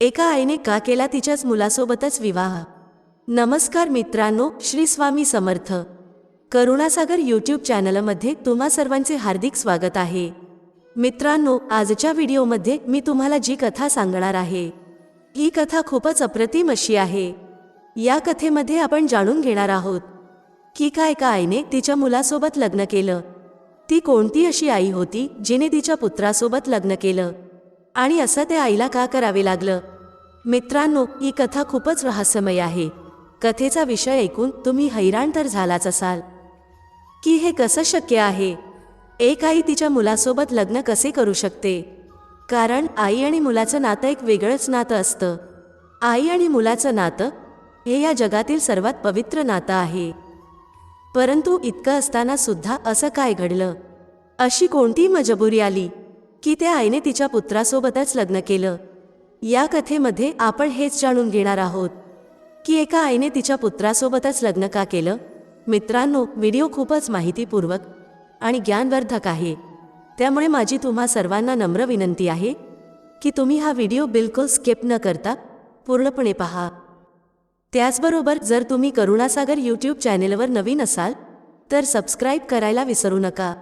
एका आईने का केला तिच्याच मुलासोबतच विवाह. नमस्कार मित्रांनो श्री स्वामी समर्थ. करुणासागर यूट्यूब चॅनलमध्ये तुम्हा सर्वांचे हार्दिक स्वागत आहे. मित्रांनो आजच्या व्हिडिओमध्ये मी तुम्हाला जी कथा सांगणार आहे ही कथा खूपच अप्रतिम अशी आहे. या कथेमध्ये आपण जाणून घेणार आहोत की काय एका आईने तिच्या मुलासोबत लग्न केलं. ती कोणती अशी आई होती जिने तिच्या पुत्रासोबत लग्न केलं? आणि असं त्या आईला का करावे लागलं? मित्रांनो ही कथा खूपच रहस्यमय आहे. कथेचा विषय ऐकून तुम्ही हैराण तर झालाच असाल. की हे कसं शक्य आहे? एक आई तिच्या मुलासोबत लग्न कसे करू शकते? कारण आई आणि मुलाचं नातं एक वेगळंच नातं असतं. आई आणि मुलाचं नातं हे या जगातील सर्वात पवित्र नातं आहे. परंतु इतकं असताना सुद्धा असं काय घडलं? अशी कोणती मजबुरी आली? की त्या आईने तिच्या पुत्रासोबतच लग्न केलं. या कथेमध्ये आपण हेच जाणून घेणार आहोत की एका आईने तिच्या पुत्रासोबतच लग्न का केलं? मित्रांनो व्हिडिओ खूपच माहितीपूर्वक आणि ज्ञानवर्धक आहे. त्यामुळे माझी तुम्हा सर्वांना नम्र विनंती आहे की तुम्ही हा व्हिडिओ बिलकुल स्किप न करता पूर्णपणे पहा. त्याचबरोबर जर तुम्ही करुणासागर यूट्यूब चॅनेलवर नवीन असाल तर सबस्क्राईब करायला विसरू नका.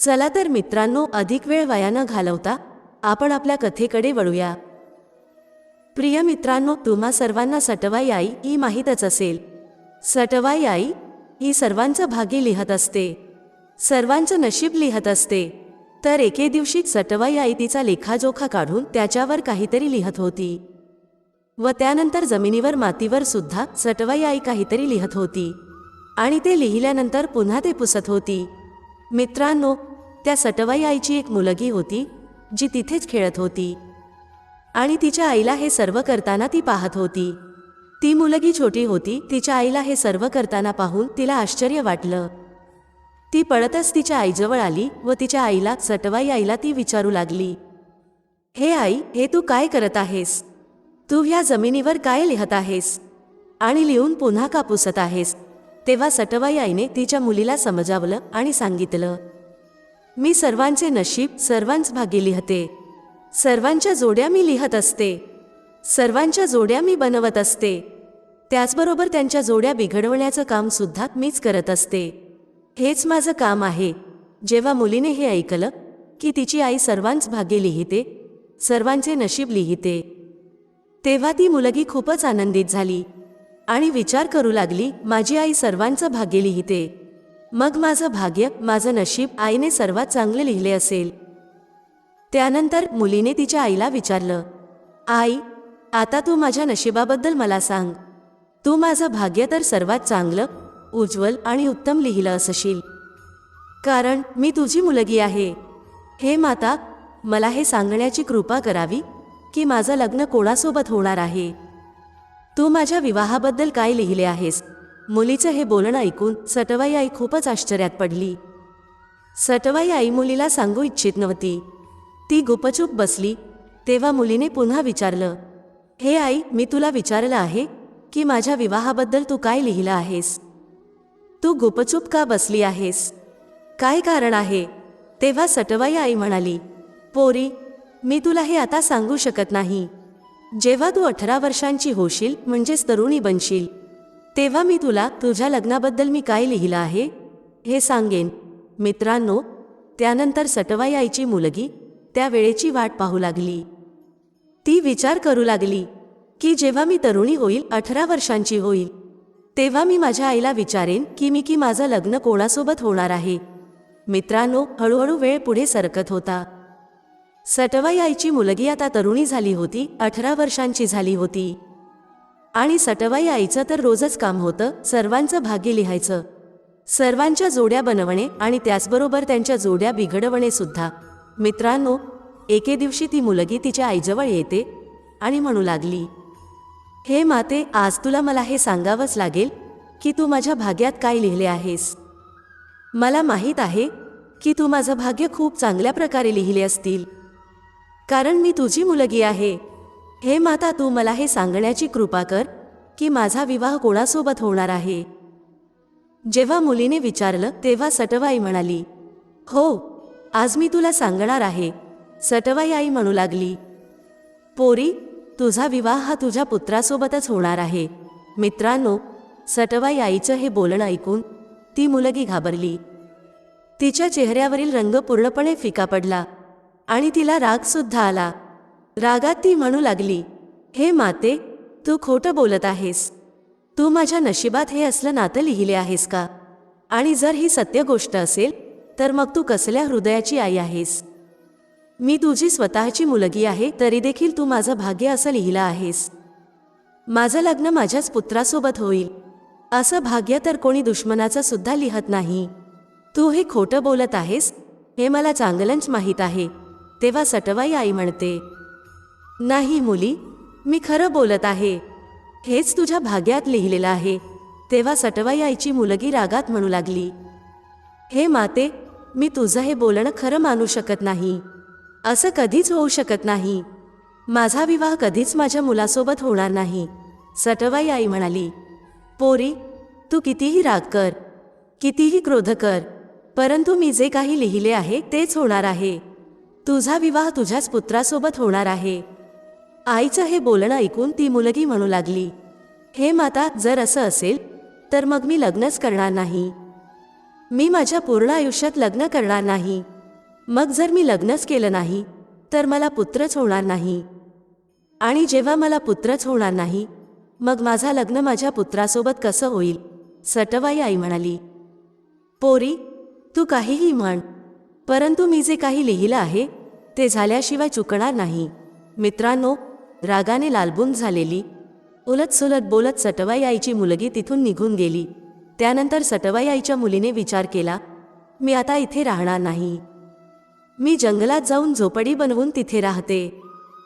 चला तर मित्रांनो अधिक वेळ वयानं घालवता आपण आपल्या कथेकडे वळूया. प्रिय मित्रांनो तुम्हा सर्वांना सटवाई आई ही माहीतच असेल. सटवाई आई ही सर्वांचं भागी लिहत असते. सर्वांचं नशीब लिहत असते. तर एके दिवशी सटवाई आई तिचा लेखाजोखा काढून त्याच्यावर काहीतरी लिहत होती. व त्यानंतर जमिनीवर मातीवर सुद्धा सटवाई आई काहीतरी लिहत होती. आणि ते लिहिल्यानंतर पुन्हा ते पुसत होती. मित्रांनो त्या सटवाई आईची एक मुलगी होती जी तिथेच खेळत होती. आणि तिच्या आईला हे सर्व करताना ती पाहत होती. ती मुलगी छोटी होती तिच्या आईला हे सर्व करताना पाहून तिला आश्चर्य वाटलं. ती पळतच तिच्या आईजवळ आली व तिच्या आईला सटवाई आईला ती विचारू लागली. हे आई हे तू काय करत आहेस? तू ह्या जमिनीवर काय लिहत आहेस? आणि लिहून पुन्हा का पुसत आहेस? तेव्हा सटवाई आईने तिच्या मुलीला समजावलं आणि सांगितलं मी सर्वांचे नशीब सर्वांच भागी लिहते. सर्वांच्या जोड्या मी लिहत असते. सर्वांच्या जोड्या मी बनवत असते. त्याचबरोबर त्यांच्या जोड्या बिघडवण्याचं काम सुद्धा मीच करत असते. हेच माझं काम आहे. जेव्हा मुलीने हे ऐकलं की तिची आई सर्वांच भाग्य लिहिते सर्वांचे नशीब लिहिते. तेव्हा ती मुलगी खूपच आनंदित झाली. आणि विचार करू लागली माझी आई सर्वांचं भाग्य लिहिते. मग माझं भाग्य माझं नशीब आईने सर्वात चांगले लिहिले असेल. त्यानंतर मुलीने तिच्या आईला विचारलं आई आता तू माझ्या नशिबाबद्दल मला सांग. तू माझं भाग्य तर सर्वात चांगलं उज्ज्वल आणि उत्तम लिहिलं असशील. कारण मी तुझी मुलगी आहे. हे माता मला हे सांगण्याची कृपा करावी की माझं लग्न कोणासोबत होणार आहे? तू माझ्या विवाहाबद्दल काय लिहिले आहेस? मुलीचं हे बोलणं ऐकून सटवाई आई खूपच आश्चर्यात पडली. सटवाई आई मुलीला सांगू इच्छित नव्हती. ती गुपचूप बसली तेव्हा मुलीने पुन्हा विचारलं हे आई मी तुला विचारलं आहे की माझ्या विवाहाबद्दल तू काय लिहिलं आहेस? तू गुपचूप का बसली आहेस? काय कारण आहे? तेव्हा सटवाई आई म्हणाली पोरी मी तुला हे आता सांगू शकत नाही. जेव्हा तू अठरा वर्षांची होशील म्हणजेच तरुणी बनशील. तेव्हा मी तुला तुझ्या लग्नाबद्दल मी काय लिहिलं आहे हे सांगेन. मित्रांनो त्यानंतर सटवाई आईची मुलगी त्या वेळेची वाट पाहू लागली. ती विचार करू लागली की जेव्हा मी तरुणी होईल अठरा वर्षांची होईल तेव्हा मी माझ्या आईला विचारेन की मी की माझं लग्न कोणासोबत होणार आहे. मित्रांनो हळूहळू वेळ पुढे सरकत होता. सटवाई आईची मुलगी आता तरुणी झाली होती अठरा वर्षांची झाली होती. आणि सटवाई आईचं तर रोजच काम होतं सर्वांचं भाग्य लिहायचं. सर्वांच्या जोड्या बनवणे आणि त्याचबरोबर त्यांच्या जोड्या बिघडवणे सुद्धा. मित्रांनो एके दिवशी ती मुलगी तिच्या आईजवळ येते आणि म्हणू लागली हे माते आज तुला मला हे सांगावंच लागेल की तू माझ्या भाग्यात काय लिहिले आहेस. मला माहीत आहे की तू माझं भाग्य खूप चांगल्या प्रकारे लिहिले असतील. कारण मी तुझी मुलगी आहे. हे माता तू मला हे सांगण्याची कृपा कर की माझा विवाह कोणासोबत होणार आहे. जेव्हा मुलीने विचारलं तेव्हा सटवाई म्हणाली हो आज मी तुला सांगणार आहे. सटवाई आई म्हणू लागली पोरी तुझा विवाह हा तुझ्या पुत्रासोबतच होणार आहे. मित्रांनो सटवाई आईचं हे बोलणं ऐकून ती मुलगी घाबरली. तिच्या चेहऱ्यावरील रंग पूर्णपणे फिका पडला आणि तिला रागसुद्धा आला. रागात ती म्हणू लागली हे माते तू खोटं बोलत आहेस. तू माझ्या नशिबात हे असलं नातं लिहिले आहेस का? आणि जर ही सत्य गोष्ट असेल तर मग तू कसल्या हृदयाची आई आहेस? मी तुझी स्वतःची मुलगी आहे तरी देखील तू माझं भाग्य असं लिहिलं आहेस. माझं लग्न माझ्याच पुत्रासोबत होईल. असं भाग्य तर कोणी दुश्मनाचं सुद्धा लिहत नाही. तू हे खोटं बोलत आहेस हे मला चांगलंच माहीत आहे. तेव्हा सटवाई आई म्हणते नाही मुली मी खरं बोलत आहे. हेच तुझ्या भाग्यात लिहिलेलं आहे. तेव्हा सटवाई आईची मुलगी रागात म्हणू लागली. हे माते मी तुझं हे बोलणं खरं मानू शकत नाही. असं कधीच होऊ शकत नाही. माझा विवाह कधीच माझ्या मुलासोबत होणार नाही. सटवाई आई म्हणाली. पोरी तू कितीही राग कर कितीही क्रोध कर परंतु मी जे काही लिहिले आहे तेच होणार आहे. तुझा विवाह तुझ्याच पुत्रासोबत होणार आहे. आईचं हे बोलणं ऐकून ती मुलगी म्हणू लागली हे माता जर असं असेल तर मग मी लग्नच करणार नाही. मी माझ्या पूर्ण आयुष्यात लग्न करणार नाही. मग जर मी लग्नच केलं नाही तर मला पुत्रच होणार नाही. आणि जेव्हा मला पुत्रच होणार नाही मग माझा लग्न माझ्या पुत्रासोबत कसं होईल? सटवाई आई म्हणाली पोरी तू काहीही म्हण परंतु मी जे काही लिहिलं आहे ते झाल्याशिवाय चुकणार नाही. मित्रांनो रागाने लालबुंद झालेली उलटसुलट बोलत सटवाई आईची मुलगी तिथून निघून गेली. त्यानंतर सटवाई आईच्या मुलीने विचार केला मी आता इथे राहणार नाही. मी जंगलात जाऊन झोपडी बनवून तिथे राहते.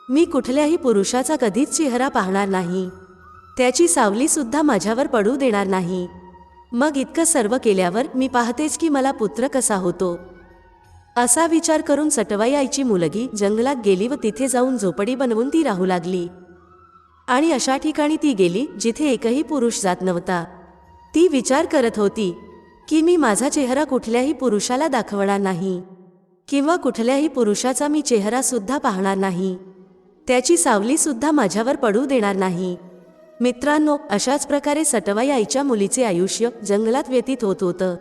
मी कुठल्याही पुरुषाचा कधीच चेहरा पाहणार नाही. त्याची सावलीसुद्धा माझ्यावर पडू देणार नाही. मग इतकं सर्व केल्यावर मी पाहतेच की मला पुत्र कसा होतो. असा विचार करून सटवाई आईची मुलगी जंगलात गेली व तिथे जाऊन झोपडी बनवून ती राहू लागली. आणि अशा ठिकाणी ती गेली जिथे एकही पुरुष जात नव्हता. ती विचार करत होती की मी माझा चेहरा कुठल्याही पुरुषाला दाखवणार नाही किंवा कुठल्याही पुरुषाचा मी चेहरासुद्धा पाहणार नाही. त्याची सावलीसुद्धा माझ्यावर पडू देणार नाही. मित्रांनो अशाच प्रकारे सटवाई आईच्या मुलीचे आयुष्य जंगलात व्यतीत होत होतं.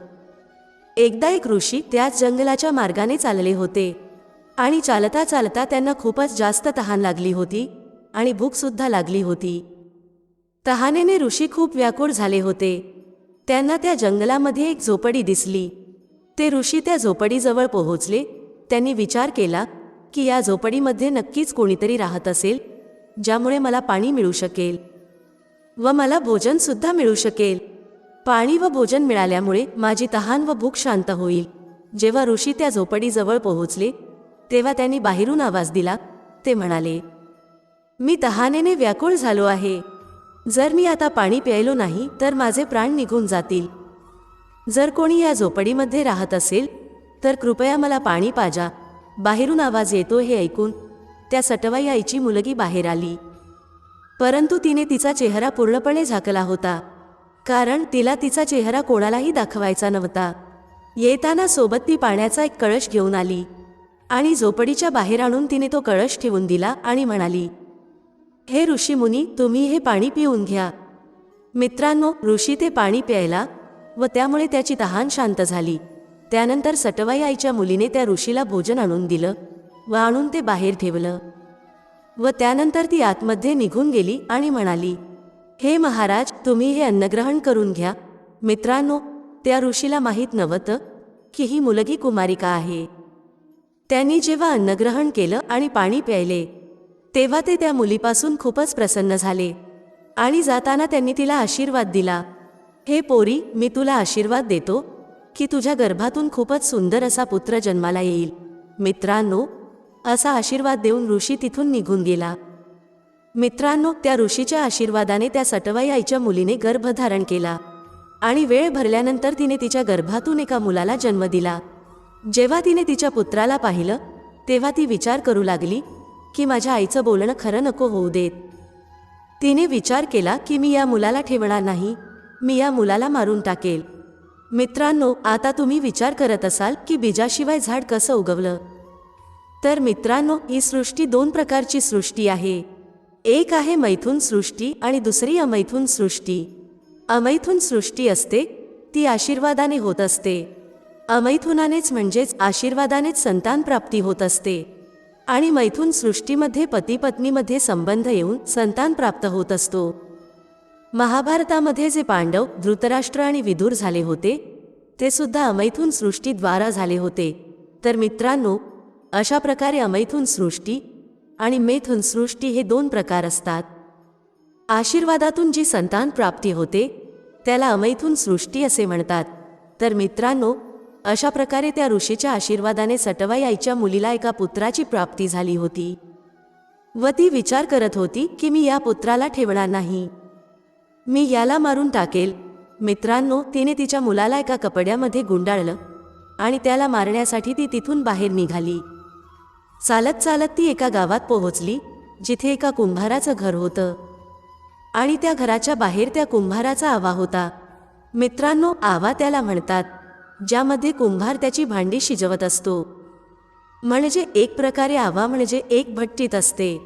एकदा एक ऋषी त्याच जंगलाच्या मार्गाने चालले होते. आणि चालता चालता त्यांना खूपच जास्त तहान लागली होती आणि भूकसुद्धा लागली होती. तहानेने ऋषी खूप व्याकुळ झाले होते. त्यांना त्या जंगलामध्ये एक झोपडी दिसली. ते ऋषी त्या झोपडीजवळ पोहोचले. त्यांनी विचार केला की या झोपडीमध्ये नक्कीच कोणीतरी राहत असेल ज्यामुळे मला पाणी मिळू शकेल व मला भोजनसुद्धा मिळू शकेल. पाणी व भोजन मिळाल्यामुळे माझी तहान व भूक शांत होईल. जेव्हा ऋषी त्या झोपडीजवळ पोहोचले तेव्हा त्यांनी बाहेरून आवाज दिला. ते म्हणाले मी तहानेने व्याकुळ झालो आहे. जर मी आता पाणी प्यायलो नाही तर माझे प्राण निघून जातील. जर कोणी या झोपडीमध्ये राहत असेल तर कृपया मला पाणी पाजा. बाहेरून आवाज येतो हे ऐकून त्या सटवाई आईची मुलगी बाहेर आली. परंतु तिने तिचा चेहरा पूर्णपणे झाकला होता. कारण तिला तिचा चेहरा कोणालाही दाखवायचा नव्हता. येताना सोबत ती पाण्याचा एक कळश घेऊन आली. आणि झोपडीच्या बाहेर आणून तिने तो कळश ठेवून दिला आणि म्हणाली हे ऋषीमुनी तुम्ही हे पाणी पिऊन घ्या. मित्रांनो ऋषी ते पाणी प्यायला व त्यामुळे त्याची तहान शांत झाली. त्यानंतर सटवाई आईच्या मुलीने त्या ऋषीला भोजन आणून दिलं व आणून ते बाहेर ठेवलं. व त्यानंतर ती आतमध्ये निघून गेली आणि म्हणाली हे महाराज तुम्ही हे अन्नग्रहण करून घ्या. मित्रांनो त्या ऋषीला माहीत नव्हतं की ही मुलगी कुमारिका आहे. त्यांनी जेव्हा अन्नग्रहण केलं आणि पाणी प्यायले तेव्हा ते त्या मुलीपासून खूपच प्रसन्न झाले आणि जाताना त्यांनी तिला आशीर्वाद दिला. हे पोरी मी तुला आशीर्वाद देतो की तुझ्या गर्भातून खूपच सुंदर असा पुत्र जन्माला येईल. मित्रांनो असा आशीर्वाद देऊन ऋषी तिथून निघून गेला. मित्रांनो त्या ऋषीच्या आशीर्वादाने त्या सटवाई आईच्या मुलीने गर्भधारण केला आणि वेळ भरल्यानंतर तिने तिच्या गर्भातून एका मुलाला जन्म दिला. जेव्हा तिने तिच्या पुत्राला पाहिलं तेव्हा ती विचार करू लागली की माझ्या आईचं बोलणं खरं नको होऊ देत. तिने विचार केला की मी या मुलाला ठेवणार नाही मी या मुलाला मारून टाकेल. मित्रांनो आता तुम्ही विचार करत असाल की बीजाशिवाय झाड कसं उगवलं? तर मित्रांनो ही सृष्टी दोन प्रकारची सृष्टी आहे. एक आहे मैथुन सृष्टी आणि दुसरी अमैथुन सृष्टी. अमैथुन सृष्टी असते ती आशीर्वादाने होत असते. अमैथुनानेच म्हणजेच आशीर्वादानेच संतान प्राप्ती होत असते. आणि मैथुन सृष्टीमध्ये पती पत्नीमध्ये संबंध येऊन संतान प्राप्त होत असतो. महाभारतामध्ये जे पांडव धृतराष्ट्र आणि विदूर झाले होते ते सुद्धा अमैथुन सृष्टीद्वारा झाले होते. तर मित्रांनो अशा प्रकारे अमैथुन सृष्टी आणि मेथुन सृष्टी हे दोन प्रकार असतात. आशीर्वादातून जी संतान प्राप्ती होते त्याला अमैथुन सृष्टी असे म्हणतात. तर मित्रांनो अशा प्रकारे त्या ऋषीच्या आशीर्वादाने सटवाई आईच्या मुलीला एका पुत्राची प्राप्ती झाली होती. व ती विचार करत होती की मी या पुत्राला ठेवणार नाही. मी याला मारून टाकेल. मित्रांनो तिने तिच्या मुलाला एका कपड्यामध्ये गुंडाळलं आणि त्याला मारण्यासाठी ती तिथून बाहेर निघाली. चालत चालत ती एका गावात पोहोचली जिथे एका कुंभाराचं घर होतं. आणि त्या घराच्या बाहेर त्या कुंभाराचा आवा होता. मित्रांनो आवा त्याला म्हणतात ज्यामध्ये कुंभार त्याची भांडी शिजवत असतो. म्हणजे एक प्रकारे आवा म्हणजे एक भट्टीत असते.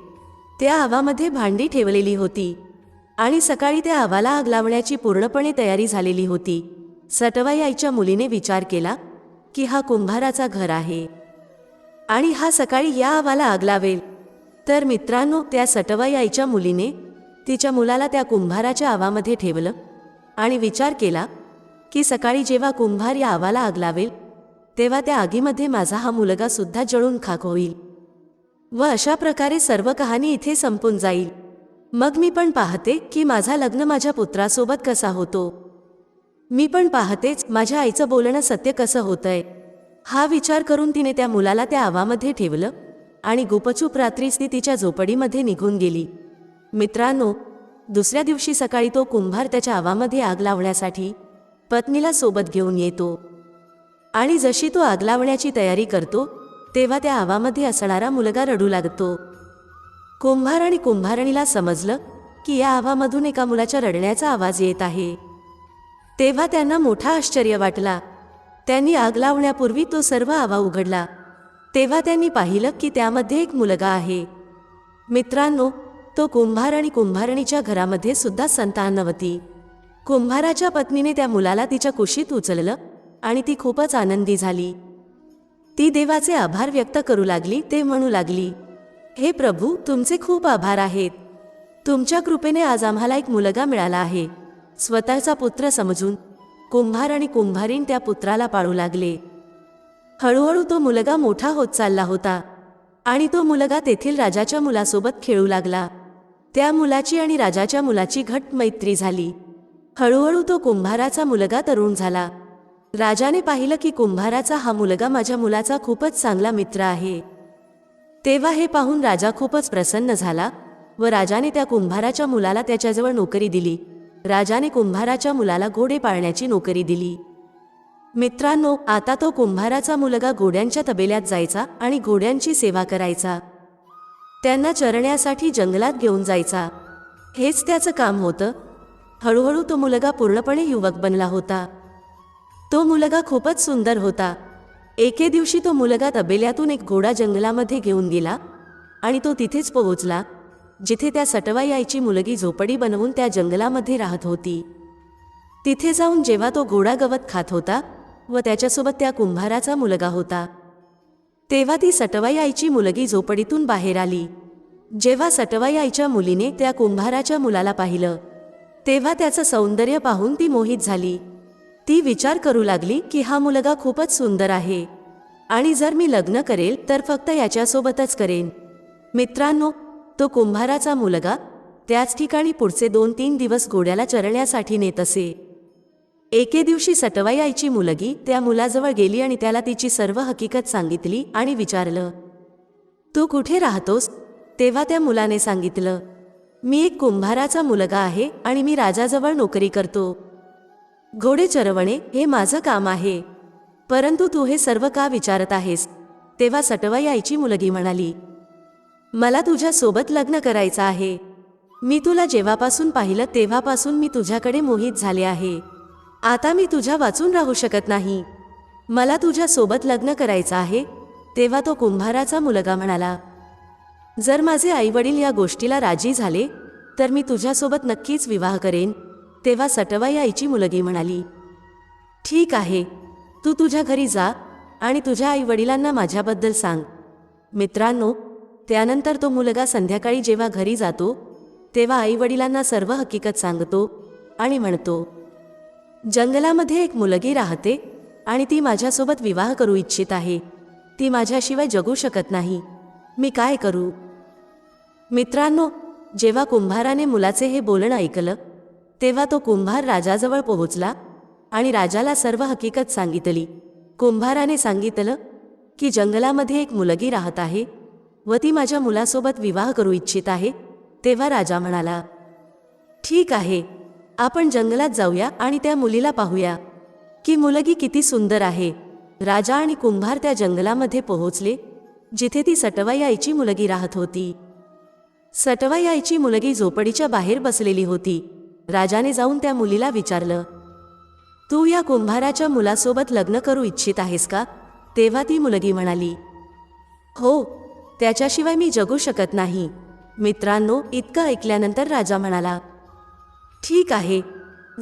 त्या आवामध्ये भांडी ठेवलेली होती. आणि सकाळी त्या आवाला आग लावण्याची पूर्णपणे तयारी झालेली होती. सटवाई आईच्या मुलीने विचार केला की हा कुंभाराचा घर आहे. आणि हा सकाळी या आवाला आग लावेल. तर मित्रांनो त्या सटवाई आईच्या मुलीने तिच्या मुलाला त्या कुंभाराच्या आवामध्ये ठेवलं आणि विचार केला की सकाळी जेव्हा कुंभार या आवाला आग लावेल तेव्हा त्या आगीमध्ये माझा हा मुलगा सुद्धा जळून खाक होईल व अशा प्रकारे सर्व कहाणी इथे संपून जाईल. मग मी पण पाहते की माझा लग्न माझ्या पुत्रासोबत कसा होतो. मी पण पाहतेच माझ्या आईचं बोलणं सत्य कसं होतंय. हा विचार करून तिने त्या मुलाला त्या आवामध्ये ठेवलं आणि गुपचूप रात्रीच ती तिच्या झोपडीमध्ये निघून गेली. मित्रांनो दुसऱ्या दिवशी सकाळी तो कुंभार त्याच्या आवामध्ये आग लावण्यासाठी पत्नीला सोबत घेऊन येतो. आणि जशी तो आग लावण्याची तयारी करतो तेव्हा त्या आवामध्ये असणारा मुलगा रडू लागतो. कुंभार आणि कुंभारणीला समजलं की या आवामधून एका मुलाच्या रडण्याचा आवाज येत आहे. तेव्हा त्यांना मोठा आश्चर्य वाटला. त्यांनी आग लावण्यापूर्वी तो सर्व आवा उघडला. तेव्हा त्यांनी पाहिलं की त्यामध्ये एक मुलगा आहे. मित्रांनो तो कुंभार आणि कुंभारणीच्या घरामध्ये सुद्धा संतान नव्हती. कुंभाराच्या पत्नीने त्या मुलाला तिच्या कुशीत उचललं आणि ती खूपच आनंदी झाली. ती देवाचे आभार व्यक्त करू लागली ते म्हणू लागली हे प्रभू तुमचे खूप आभार आहेत. तुमच्या कृपेने आज आम्हाला एक मुलगा मिळाला आहे. स्वतःचा पुत्र समजून कुंभार आणि कुंभारीन त्या पुत्राला पाळू लागले. हळूहळू तो मुलगा मोठा होत चालला होता आणि तो मुलगा तेथील राजाच्या मुलासोबत खेळू लागला. त्या मुलाची आणि राजाच्या मुलाची घट मैत्री झाली. हळूहळू तो कुंभाराचा मुलगा तरुण झाला. राजाने पाहिलं की कुंभाराचा हा मुलगा माझ्या मुलाचा खूपच चांगला मित्र आहे. तेव्हा हे पाहून राजा खूपच प्रसन्न झाला व राजाने त्या कुंभाराच्या मुलाला त्याच्याजवळ नोकरी दिली. राजाने कुंभाराच्या मुलाला घोडे पाळण्याची नोकरी दिली. मित्रांनो आता तो कुंभाराचा मुलगा घोड्यांच्या तबेल्यात जायचा आणि घोड्यांची सेवा करायचा. त्यांना चरण्यासाठी जंगलात घेऊन जायचा. हेच त्याचं काम होतं. हळूहळू तो मुलगा पूर्णपणे युवक बनला होता. तो मुलगा खूपच सुंदर होता. एके दिवशी तो मुलगा तबेल्यातून एक घोडा जंगलामध्ये घेऊन गेला आणि तो तिथेच पोहोचला. जिथे त्या सटवाई आईची मुलगी झोपडी बनवून त्या जंगलामध्ये राहत होती. तिथे जाऊन जेव्हा तो घोडा गवत खात होता व त्याच्यासोबत त्या कुंभाराचा मुलगा होता. तेव्हा ती सटवाई आईची मुलगी झोपडीतून बाहेर आली. जेव्हा सटवाई आईच्या मुलीने त्या कुंभाराच्या मुलाला पाहिलं तेव्हा त्याचं सौंदर्य पाहून ती मोहित झाली. ती विचार करू लागली की हा मुलगा खूपच सुंदर आहे आणि जर मी लग्न करेल तर फक्त याच्यासोबतच करेन. मित्रांनो तो कुंभाराचा मुलगा त्याच ठिकाणी पुढचे दोन तीन दिवस घोड्याला चरण्यासाठी नेत असे. एके दिवशी सटवाई आईची मुलगी त्या मुलाजवळ गेली आणि त्याला तिची सर्व हकीकत सांगितली आणि विचारलं तू कुठे राहतोस? तेव्हा त्या मुलाने सांगितलं मी एक कुंभाराचा मुलगा आहे आणि मी राजाजवळ नोकरी करतो. घोडे चरवणे हे माझं काम आहे. परंतु तू हे सर्व का विचारत आहेस? तेव्हा सटवाई आईची मुलगी म्हणाली मला तुझ्यासोबत लग्न करायचं आहे. मी तुला जेव्हापासून पाहिलं तेव्हापासून मी तुझ्याकडे मोहित झाले आहे. आता मी तुझ्या वाचून राहू शकत नाही. मला तुझ्यासोबत लग्न करायचं आहे तेव्हा तो कुंभाराचा मुलगा म्हणाला जर माझे आईवडील या गोष्टीला राजी झाले तर मी तुझ्यासोबत नक्कीच विवाह करेन तेव्हा सटवाई आईची मुलगी म्हणाली. ठीक आहे तू तुझ्या घरी जा आणि तुझ्या आईवडिलांना माझ्याबद्दल सांग. मित्रांनो त्यानंतर तो मुलगा संध्याकाळी जेव्हा घरी जातो तेव्हा आईवडिलांना सर्व हकीकत सांगतो आणि म्हणतो जंगलामध्ये एक मुलगी राहते आणि ती माझ्यासोबत विवाह करू इच्छित आहे. ती माझ्याशिवाय जगू शकत नाही. मी काय करू? मित्रांनो जेव्हा कुंभाराने मुलाचे हे बोलणं ऐकलं तेव्हा तो कुंभार राजाजवळ पोहोचला आणि राजाला सर्व हकीकत सांगितली. कुंभाराने सांगितलं की जंगलामध्ये एक मुलगी राहत आहे. व ती माझ्या मुलासोबत विवाह करू इच्छित आहे तेव्हा राजा म्हणाला ठीक आहे आपण जंगलात जाऊया आणि त्या मुलीला पाहूया. की मुलगी किती सुंदर आहे. राजा आणि कुंभार त्या जंगलामध्ये पोहोचले जिथे ती सटवाई आईची मुलगी राहत होती. सटवाई आईची मुलगी झोपडीच्या बाहेर बसलेली होती. राजाने जाऊन त्या मुलीला विचारलं तू या कुंभाराच्या मुलासोबत लग्न करू इच्छित आहेस का? तेव्हा ती मुलगी म्हणाली हो त्याच्याशिवाय मी जगू शकत नाही. मित्रांनो इतकं ऐकल्यानंतर राजा म्हणाला ठीक आहे.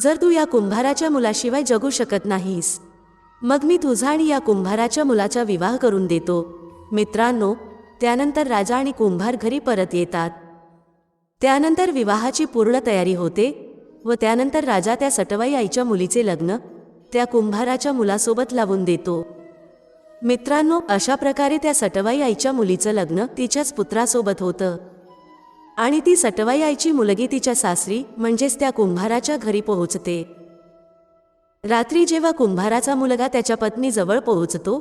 जर तू या कुंभाराच्या मुलाशिवाय जगू शकत नाहीस मग मी तुझा आणि या कुंभाराच्या मुलाचा विवाह करून देतो. मित्रांनो त्यानंतर राजा आणि कुंभार घरी परत येतात. त्यानंतर विवाहाची पूर्ण तयारी होते व त्यानंतर राजा त्या सटवाई आईच्या मुलीचे लग्न त्या कुंभाराच्या मुलासोबत लावून देतो. मित्रांनो अशा प्रकारे त्या सटवाई आईच्या मुलीचं लग्न तिच्याच पुत्रासोबत होतं. आणि ती सटवाई आईची मुलगी तिच्या सासरी म्हणजेच त्या कुंभाराच्या घरी पोहोचते. रात्री जेव्हा कुंभाराचा मुलगा त्याच्या पत्नीजवळ पोहोचतो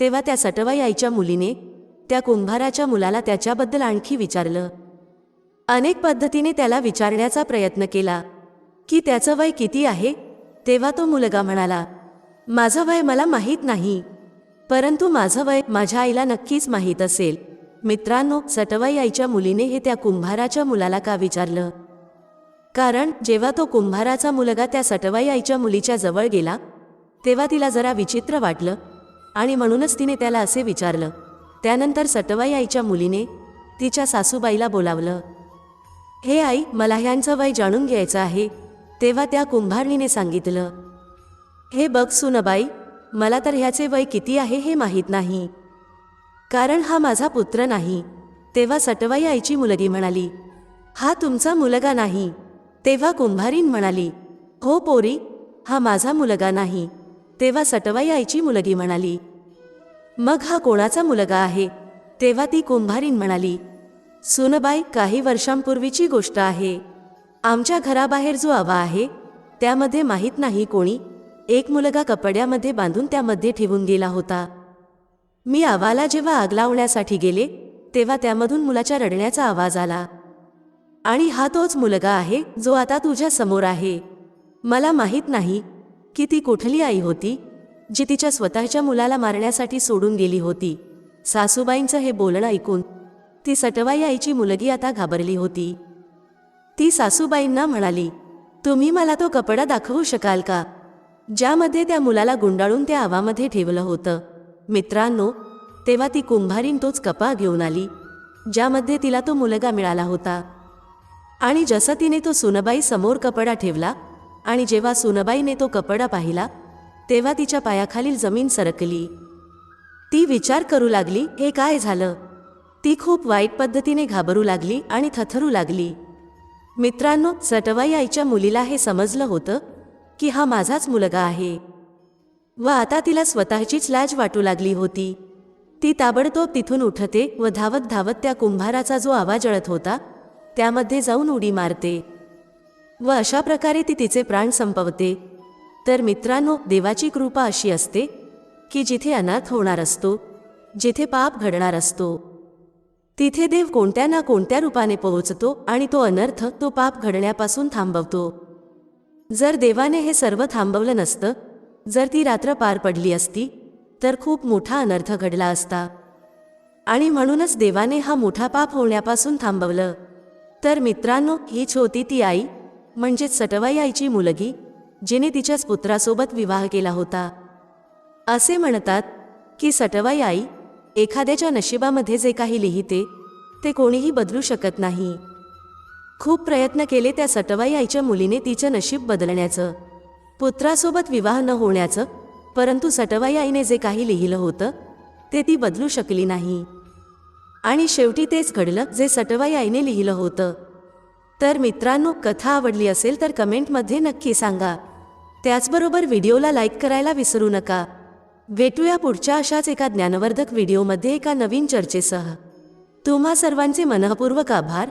तेव्हा त्या सटवाई आईच्या मुलीने त्या कुंभाराच्या मुलाला त्याच्याबद्दल आणखी विचारलं. अनेक पद्धतीने त्याला विचारण्याचा प्रयत्न केला की त्याचं वय किती आहे? तेव्हा तो मुलगा म्हणाला माझं वय मला माहीत नाही. परंतु माझं वय माझ्या आईला नक्कीच माहीत असेल. मित्रांनो सटवाई आईच्या मुलीने हे त्या कुंभाराच्या मुलाला का विचारलं? कारण जेव्हा तो कुंभाराचा मुलगा त्या सटवाई आईच्या मुलीच्या जवळ गेला तेव्हा तिला जरा विचित्र वाटलं आणि म्हणूनच तिने त्याला असे विचारलं. त्यानंतर सटवाई आईच्या मुलीने तिच्या सासूबाईला बोलावलं हे आई मला ह्यांचं वय जाणून घ्यायचं आहे. तेव्हा त्या कुंभारणीने सांगितलं हे बघ सुनबाई मला तर ह्याचे वय किती आहे हे माहीत नाही. कारण हा माझा पुत्र नाही. तेव्हा सटवाई आईची मुलगी म्हणाली. हा तुमचा मुलगा नाही. तेव्हा कुंभारीन म्हणाली. हो पोरी हा माझा मुलगा नाही. तेव्हा सटवाई आईची मुलगी म्हणाली. मग हा कोणाचा मुलगा आहे? तेव्हा ती कुंभारीन म्हणाली. सुनबाई काही वर्षांपूर्वीची गोष्ट आहे. आमच्या घराबाहेर जो आवा आहे त्यामध्ये माहीत नाही कोणी. एक मुलगा कपड्यामध्ये बांधून त्यामध्ये ठेवून गेला होता. मी आवाला जेव्हा आग लावण्यासाठी गेले तेव्हा त्यामधून मुलाच्या रडण्याचा आवाज आला. आणि हा तोच मुलगा आहे जो आता तुझ्या समोर आहे. मला माहीत नाही की ती कुठली आई होती जी तिच्या स्वतःच्या मुलाला मारण्यासाठी सोडून गेली होती. सासूबाईंचं हे बोलणं ऐकून ती सटवाई आईची मुलगी आता घाबरली होती. ती सासूबाईंना म्हणाली तुम्ही मला तो कपडा दाखवू शकाल का? ज्यामध्ये त्या मुलाला गुंडाळून त्या आवामध्ये ठेवलं होतं. मित्रांनो तेव्हा ती कुंभारीन तोच कपा घेऊन आली ज्यामध्ये तिला तो मुलगा मिळाला होता. आणि जसं तिने तो सुनबाई समोर कपडा ठेवला आणि जेव्हा सुनबाईने तो कपडा पाहिला तेव्हा तिच्या पायाखालील जमीन सरकली. ती विचार करू लागली हे काय झालं? ती खूप वाईट पद्धतीने घाबरू लागली आणि थथरू लागली. मित्रांनो सटवाई आईच्या मुलीला हे समजलं होतं की हा माझाच मुलगा आहे. व आता तिला स्वतःचीच लाज वाटू लागली होती. ती ताबडतोब तिथून उठते व धावत धावत त्या कुंभाराचा जो आवाज अळत होता त्यामध्ये जाऊन उडी मारते. व अशा प्रकारे ती तिचे प्राण संपवते. तर मित्रांनो देवाची कृपा अशी असते की जिथे अनाथ होणार असतो जिथे पाप घडणार असतो तिथे देव कोणत्या ना कोणत्या रूपाने पोहोचतो आणि तो अनर्थ तो पाप घडण्यापासून थांबवतो. जर देवाने हे सर्व थांबवलं नसतं जर ती रात्र पार पडली असती तर खूप मोठा अनर्थ घडला असता. आणि म्हणूनच देवाने हा मोठा पाप होण्यापासून थांबवलं. तर मित्रांनो हीच होती ती आई म्हणजेच सटवाई आईची मुलगी जिने तिच्याच पुत्रासोबत विवाह केला होता. असे म्हणतात की सटवाई आई एखाद्याच्या नशिबामध्ये जे काही लिहिते ते कोणीही बदलू शकत नाही. खूप प्रयत्न केले त्या सटवाई आईच्या मुलीने तिचं नशीब बदलण्याचं. पुत्रासोबत विवाह न होण्याचं परंतु सटवाई आईने जे काही लिहिलं होतं ते ती बदलू शकली नाही. आणि शेवटी तेच घडलं जे सटवाई आईने लिहिलं होतं. तर मित्रांनो कथा आवडली असेल तर कमेंटमध्ये नक्की सांगा. त्याचबरोबर व्हिडिओला लाईक करायला विसरू नका. भेटूया पुढच्या अशाच एका ज्ञानवर्धक व्हिडिओमध्ये एका नवीन चर्चेसह. तुम्हा सर्वांचे मनःपूर्वक आभार.